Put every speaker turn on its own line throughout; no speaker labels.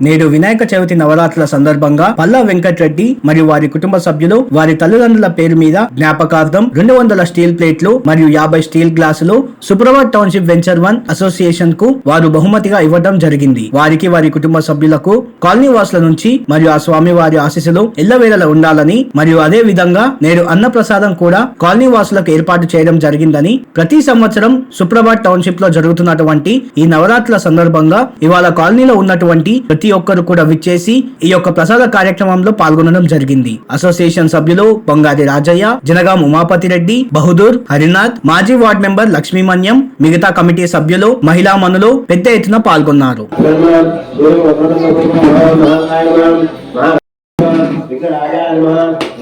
నేడు వినాయక చవితి నవరాత్రుల సందర్భంగా పల్లా వెంకట్రెడ్డి మరియు వారి కుటుంబ సభ్యులు వారి తల్లిదండ్రుల పేరు మీద జ్ఞాపకార్థం రెండు వందల స్టీల్ ప్లేట్లు మరియు యాభై స్టీల్ గ్లాసులు సుప్రభాత్ టౌన్షిప్ వెంచర్ వన్ అసోసియేషన్కు వారు బహుమతిగా ఇవ్వడం జరిగింది. వారికి వారి కుటుంబ సభ్యులకు కాలనీ వాసుల నుంచి మరియు ఆ స్వామి వారి ఆశీస్సులు ఎల్లవేళలా ఉండాలని మరియు అదే విధంగా నేడు అన్నప్రసాదం కూడా కాలనీ వాసులకు ఏర్పాటు చేయడం జరిగిందని ప్రతి సంవత్సరం సుప్రభాత్ టౌన్షిప్లో జరుగుతున్నటువంటి ఈ నవరాత్రుల సందర్భంగా ఇవాళ కాలనీలో ఉన్నటువంటి ప్రతి ఒక్కరు కూడా విచ్చేసి ఈ యొక్క ప్రసాద కార్యక్రమంలో పాల్గొనడం జరిగింది. అసోసియేషన్ సభ్యులు బొంగాది రాజయ్య జనగాం ఉమాపతి రెడ్డి బహదూర్ హరినాథ్ మాజీ వార్డ్ మెంబర్ లక్ష్మీమన్యం మిగతా కమిటీ సభ్యులు మహిళా మనులు పెద్ద ఎత్తున పాల్గొన్నారు.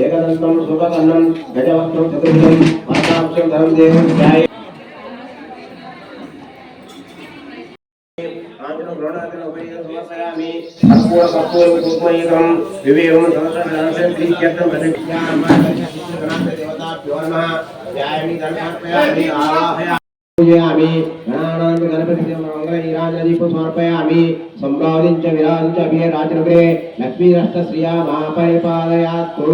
ఏకదంతం కుసుమయుగం వివేకం సహస్రం ప్రీత్యర్థం దేవతాభ్యో నమః ధ్యాయామి ధర్మార్పయామి ఆవాహయామి పూజయామి గణానాం గణపతి మంగళీరాజదీపం సమర్పయామి సంభావించ విరాజించ అభిరాజనగరే లక్ష్మీరష్ట శ్రియా మా పరిపాలయాత్తు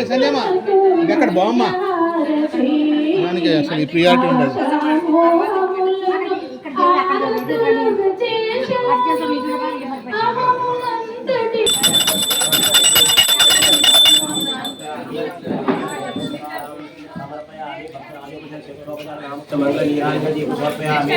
ఏ సంజయమ్మ, ఇంకెక్కడ బావమ్మ? దానికి అసలు ఈ priority ఉండదు.
మంగళీరాజదీపం సమర్పయామి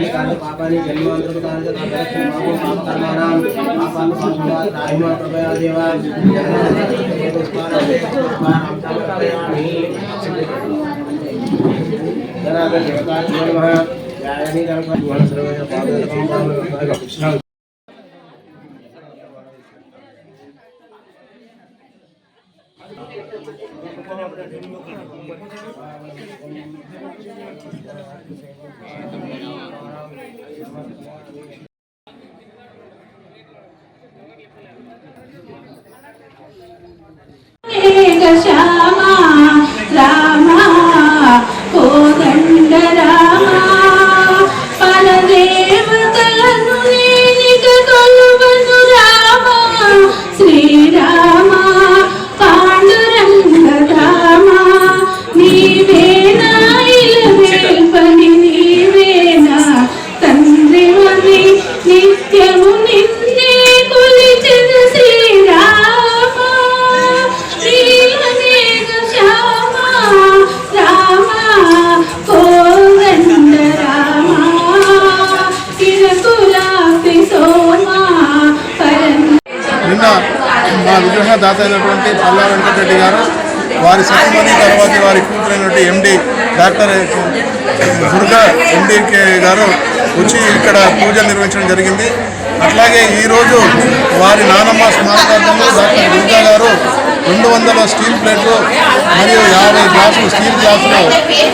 విద్య యాని కాని పాపాని జన్మాంతర కుతానికి మామోహం పాప కర్మాణం పాపాన్ని సంసుడా రాహిమ ప్రభయా దేవా జనార్దన దేవతాయ నమః
ఖ్యాత అయినటువంటి పల్లా వెంకటరెడ్డి గారు వారి సతీమణి తర్వాత వారి కూతురైనటువంటి ఎండి డాక్టర్ దుర్గా ఎండికే గారు వచ్చి ఇక్కడ పూజలు నిర్వహించడం జరిగింది. అట్లాగే ఈరోజు వారి నానమ్మ స్మారకార్థంలో డాక్టర్ దుర్గా గారు రెండు వందల స్టీల్ ప్లేట్లు మరియు యాభై గ్లాసులు స్టీల్ గ్లాసులు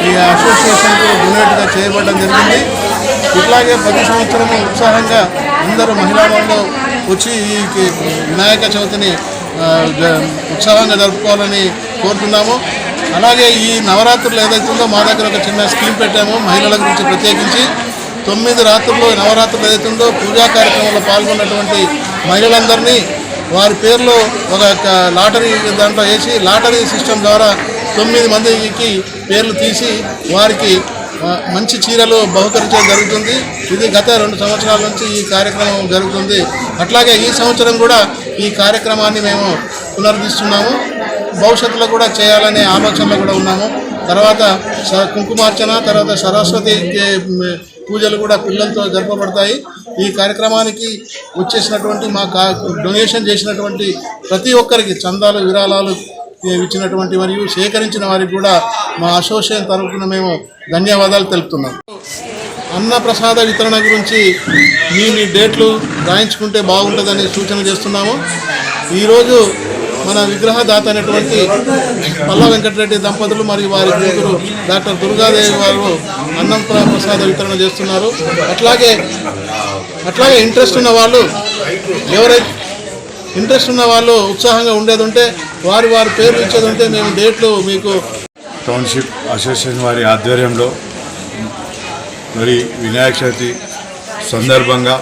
ఈ అసోసియేషన్కు డొనేట్గా చేయబడడం జరిగింది. ఇట్లాగే ప్రతి సంవత్సరము ఉత్సాహంగా అందరూ మహిళా వాళ్ళు వచ్చి ఈ వినాయక చవితిని ఉత్సాహంగా జరుపుకోవాలని కోరుతున్నాము. అలాగే ఈ నవరాత్రులు ఏదైతుందో మా దగ్గర ఒక చిన్న స్కీమ్ పెట్టాము మహిళల గురించి ప్రత్యేకించి. తొమ్మిది రాత్రులు నవరాత్రులు ఏదైతుందో పూజా కార్యక్రమంలో పాల్గొన్నటువంటి మహిళలందరినీ వారి పేర్లు ఒక లాటరీ దాంట్లో వేసి లాటరీ సిస్టమ్ ద్వారా తొమ్మిది మందికి పేర్లు తీసి వారికి మంచి చీరలు బహుకరించడం జరుగుతుంది. ఇది గత రెండు సంవత్సరాల నుంచి ఈ కార్యక్రమం జరుగుతుంది. అట్లాగే ఈ సంవత్సరం కూడా ఈ కార్యక్రమాన్ని మేము పునరుద్ధరిస్తున్నాము భవిష్యత్తులో కూడా చేయాలనే ఆలోచనలో కూడా ఉన్నాము. తర్వాత స- కుంకుమార్చన తర్వాత సరస్వతి పూజలు కూడా పిల్లలతో జరపబడతాయి. ఈ కార్యక్రమానికి వచ్చేసినటువంటి మా కా డొనేషన్ చేసినటువంటి ప్రతి ఒక్కరికి చందాలు విరాళాలు ఇచ్చినటువంటి మరియు సేకరించిన వారికి కూడా మా అసోసియేషన్ తరఫున మేము ధన్యవాదాలు తెలుపుతున్నాం. అన్నప్రసాద వితరణ గురించి మీ మీ డేట్లు రాయించుకుంటే బాగుంటుందని సూచన చేస్తున్నాము. ఈరోజు మన విగ్రహదాత అయినటువంటి పల్ల వెంకటరెడ్డి దంపతులు మరియు వారి కూతురు డాక్టర్ దుర్గాదేవి వారు అన్నం ప్రసాద వితరణ చేస్తున్నారు. అట్లాగే అట్లాగే ఇంట్రెస్ట్ ఉన్న వాళ్ళు ఎవరైతే ఇంట్రెస్ట్ ఉన్న వాళ్ళు ఉత్సాహంగా ఉండేది ఉంటే వారు వారి పేర్లు ఇచ్చేది ఉంటే మేము డేట్లు మీకు
టౌన్షిప్ అసోసియేషన్ వారి ఆధ్వర్యంలో మరి వినాయక చవితి సందర్భంగా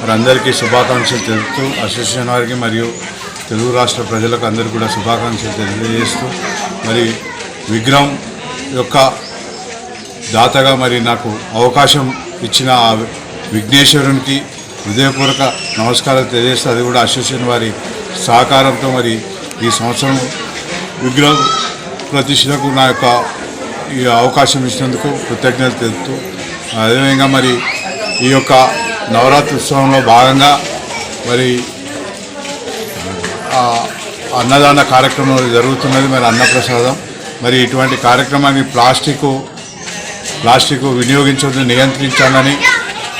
మరి అందరికీ శుభాకాంక్షలు తెలుపుతూ అసోసియేషన్ వారికి మరియు తెలుగు రాష్ట్ర ప్రజలకు అందరికీ కూడా శుభాకాంక్షలు తెలియజేస్తూ మరి విగ్రహం యొక్క దాతగా మరి నాకు అవకాశం ఇచ్చిన ఆ విఘ్నేశ్వరునికి హృదయపూర్వక నమస్కారాలు తెలియజేస్తూ అది కూడా అసోసియేషన్ వారి సహకారంతో మరి ఈ సంవత్సరం విగ్రహం ప్రతిష్టకు నా యొక్క ఈ అవకాశం ఇచ్చినందుకు కృతజ్ఞతలు తెలుపుతూ అదేవిధంగా మరి ఈ యొక్క నవరాత్రి ఉత్సవంలో భాగంగా మరి అన్నదాన కార్యక్రమం జరుగుతున్నది మరి అన్నప్రసాదం. మరి ఇటువంటి కార్యక్రమాన్ని ప్లాస్టిక్ ప్లాస్టిక్ వినియోగించడం నియంత్రించాలని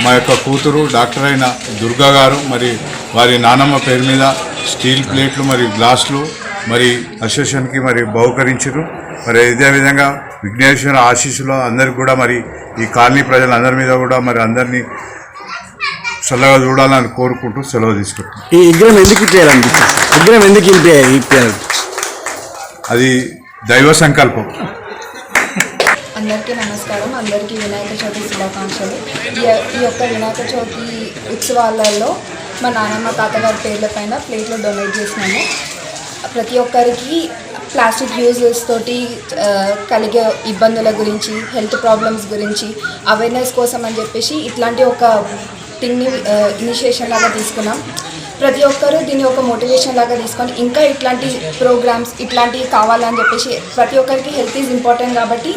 మా యొక్క కూతురు డాక్టర్ అయిన దుర్గా గారు మరి వారి నానమ్మ పేరు మీద స్టీల్ ప్లేట్లు మరియు గ్లాసులు మరి అసోసియేషన్కి మరి బహుకరించారు. మరి ఇదే విధంగా విఘ్నేశ్వర ఆశీస్సులో అందరికి కూడా మరి ఈ కాలనీ ప్రజలందరి మీద కూడా మరి అందరినీ చల్లగా చూడాలని కోరుకుంటూ సెలవు తీసుకుంటాం
ఈ విగ్రహం ఎందుకు ఇప్పారనిపించింది విగ్రహం ఎందుకు ఇప్పారు
అది దైవ సంకల్పం.
అందరికీ నమస్కారం. అందరికీ వినాయక చవితి శుభాకాంక్షలు. ఈ ఈ యొక్క వినాయక చవితి ఉత్సవాలలో మా నాన్నమ్మ తాతగారి పేర్ల పైన ప్లేట్లు డొనేట్ చేసినాము. ప్రతి ఒక్కరికి ప్లాస్టిక్ యూజెస్ తోటి కలిగే ఇబ్బందుల గురించి హెల్త్ ప్రాబ్లమ్స్ గురించి అవేర్నెస్ కోసం అని చెప్పేసి ఇట్లాంటి ఒక థింగ్ని ఇనిషియేషన్ లాగా తీసుకున్నాం. ప్రతి ఒక్కరూ దీన్ని ఒక మోటివేషన్ లాగా తీసుకొని ఇంకా ఇట్లాంటి ప్రోగ్రామ్స్ ఇట్లాంటివి కావాలని చెప్పేసి ప్రతి ఒక్కరికి హెల్త్ ఈజ్ ఇంపార్టెంట్ కాబట్టి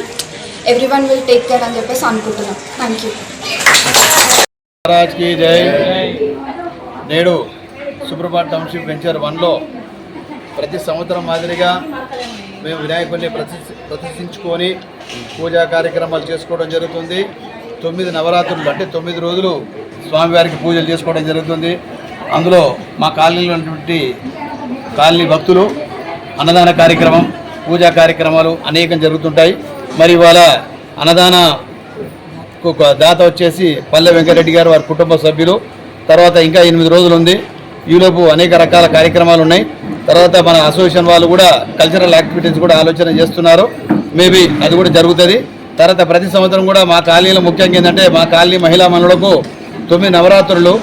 everyone will take care అని చెప్పేసి అనుకుంటున్నాం. Thank you.
మహారాజ్కి జై. నేడు సుప్రభాత్ టౌన్షిప్ వెంచర్ వన్లో ప్రతి సంవత్సరం మాదిరిగా మేము వినాయకుడిని ప్రతి ప్రతిష్ఠించుకొని పూజా కార్యక్రమాలు చేసుకోవడం జరుగుతుంది. తొమ్మిది నవరాత్రులు అంటే తొమ్మిది రోజులు స్వామివారికి పూజలు చేసుకోవడం జరుగుతుంది. అందులో మా కాలనీలో ఉన్నటువంటి కాలనీ భక్తులు అన్నదాన కార్యక్రమం పూజా కార్యక్రమాలు అనేకం జరుగుతుంటాయి. మరి ఇవాళ అన్నదాన దాత వచ్చేసి పల్లె వెంకటరెడ్డి గారు వారి కుటుంబ సభ్యులు. తర్వాత ఇంకా ఎనిమిది రోజులు ఉంది. ఈలోపు అనేక రకాల కార్యక్రమాలు ఉన్నాయి. తర్వాత మన అసోసియేషన్ వాళ్ళు కూడా కల్చరల్ యాక్టివిటీస్ కూడా ఆలోచన చేస్తున్నారు. మేబీ అది కూడా జరుగుతుంది. తర్వాత ప్రతి సంవత్సరం కూడా మా కాలనీలో ముఖ్యంగా ఏంటంటే మా కాలనీ మహిళా మనులకు తొమ్మిది నవరాత్రులు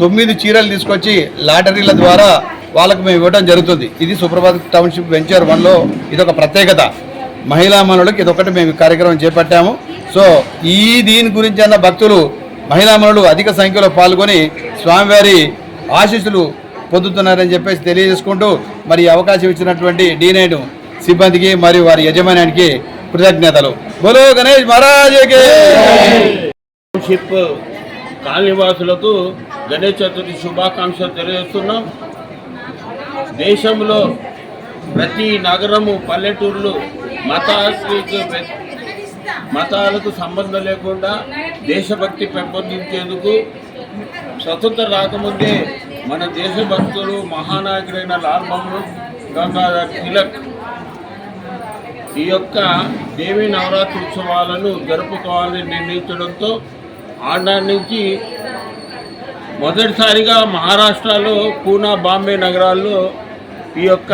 తొమ్మిది చీరలు తీసుకొచ్చి లాటరీల ద్వారా వాళ్ళకు మేము ఇవ్వడం జరుగుతుంది. ఇది సుప్రభాత్ టౌన్షిప్ వెంచర్ వన్లో ఇది ఒక ప్రత్యేకత. మహిళా మనులకు ఇదొకటి మేము కార్యక్రమం చేపట్టాము. సో ఈ దీని గురించి అన్న భక్తులు మహిళా మనులు అధిక సంఖ్యలో పాల్గొని స్వామివారి ఆశీస్సులు పొందుతున్నారని చెప్పేసి తెలియజేసుకుంటూ మరి అవకాశం ఇచ్చినటువంటి డీనైడ్ సిబ్బందికి మరియు వారి యజమానికి కృతజ్ఞతలు. బోలో గణేష్ మహారాజకే!
కాలనివాసులకు గణేష్ చతుర్థి శుభాకాంక్షలు తెలియజేస్తున్నాం. దేశంలో ప్రతి నగరము పల్లెటూర్లు మతాలకు మతాలకు సంబంధం లేకుండా దేశభక్తి పెంపొందించేందుకు స్వతంత్ర రాకముందే మన దేశభక్తులు మహానాయకుడైన లాల్ బహదూర్ గంగాధర్ తిలక్ ఈ యొక్క దేవి నవరాత్రి ఉత్సవాలను జరుపుకోవాలని నిర్ణయించడంతో ఆనాటి నుంచి మొదటిసారిగా మహారాష్ట్రలో పూనా బాంబే నగరాల్లో ఈ యొక్క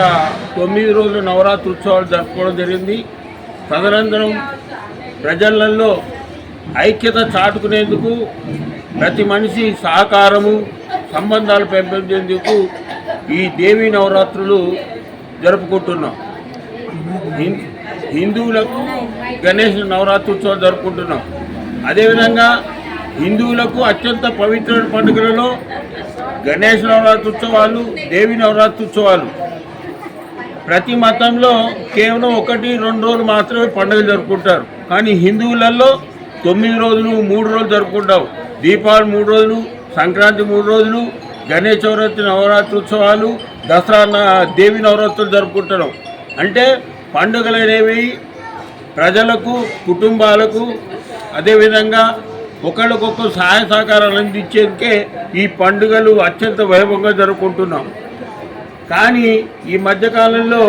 తొమ్మిది రోజుల నవరాత్రి ఉత్సవాలు జరుపుకోవడం జరిగింది. తదనంతరం ప్రజలలో ఐక్యత చాటుకునేందుకు ప్రతి మనిషి సహకారము సంబంధాలు పెంపొందేందుకు ఈ దేవీ నవరాత్రులు జరుపుకుంటున్నాం. హిందువులకు గణేష్ నవరాత్రి ఉత్సవం జరుపుకుంటున్నాం. అదేవిధంగా హిందువులకు అత్యంత పవిత్రమైన పండుగలలో గణేష్ నవరాత్రి ఉత్సవాలు దేవి నవరాత్రి ఉత్సవాలు ప్రతి మతంలో కేవలం ఒకటి రెండు రోజులు మాత్రమే పండుగలు జరుపుకుంటారు. కానీ హిందువులలో తొమ్మిది రోజులు మూడు రోజులు జరుపుకుంటాం. దీపావళి మూడు రోజులు సంక్రాంతి మూడు రోజులు గణేష్ చౌరతి నవరాత్రి ఉత్సవాలు దసరా దేవి నవరాత్రులు జరుపుకుంటున్నాం. అంటే పండుగలు అనేవి ప్రజలకు కుటుంబాలకు అదేవిధంగా ఒకళ్ళకొక సహాయ సహకారాలు అందించేందుకే ఈ పండుగలు అత్యంత వైభవంగా జరుపుకుంటున్నాం. కానీ ఈ మధ్యకాలంలో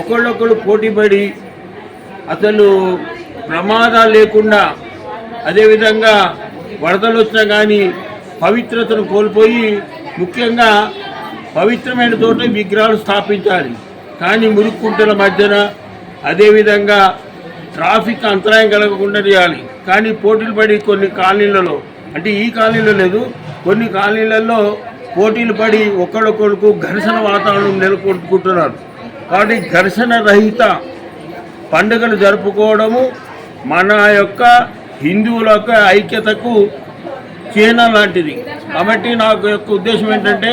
ఒకళ్ళొకళ్ళు పోటీపడి అసలు ప్రమాదాలు లేకుండా అదేవిధంగా వరదలు వచ్చినా కానీ పవిత్రతను కోల్పోయి ముఖ్యంగా పవిత్రమైన చోట విగ్రహాలు స్థాపించాలి. కానీ మురుక్కుంటల మధ్యన అదేవిధంగా ట్రాఫిక్ అంతరాయం కలగకుండా చేయాలి. కానీ పోటీలు పడి కొన్ని కాలనీలలో అంటే ఈ కాలనీలో లేదు కొన్ని కాలనీలలో పోటీలు పడి ఒకళ్ళొకళ్ళకు ఘర్షణ వాతావరణం నెలకొల్పుకుంటున్నారు. కాబట్టి ఘర్షణ రహిత పండుగలు జరుపుకోవడము మన యొక్క హిందువుల యొక్క ఐక్యతకు చిహ్నం లాంటిది. కాబట్టి నాకు యొక్క ఉద్దేశం ఏంటంటే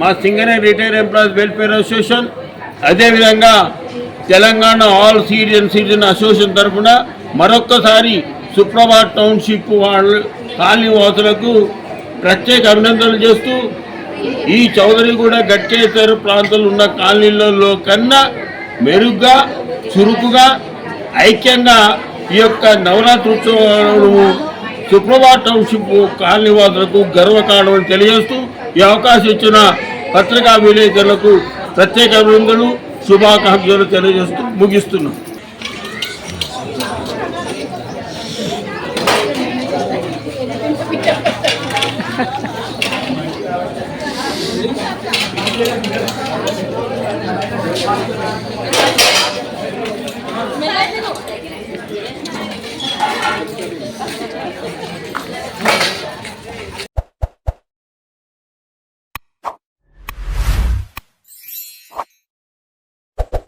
మా సింగరే రిటైర్ ఎంప్లాయీస్ వెల్ఫేర్ అసోసియేషన్ అదేవిధంగా Telangana all senior citizen association తరఫున మరొక్కసారి సుప్రభాత్ టౌన్షిప్ వాళ్ళు కాలనీ వాసులకు ప్రత్యేక అభినందనలు చేస్తూ ఈ చౌదరి కూడా గట్టేశ్వర ప్రాంతంలో ఉన్న కాలనీలలో కన్నా మెరుగ్గా చురుకుగా ఐక్యంగా ఈ యొక్క నవరాత్రి ఉత్సవాలను సుప్రభాత్ టౌన్షిప్ కాలనీ వాసులకు గర్వకారణమని తెలియజేస్తూ ఈ అవకాశం ఇచ్చిన పత్రికా విలేకరులకు ప్రత్యేక అభినందనలు శుభాకాంక్షలు తెలియజేస్తూ ముగిస్తున్నాం.
మెల్లగా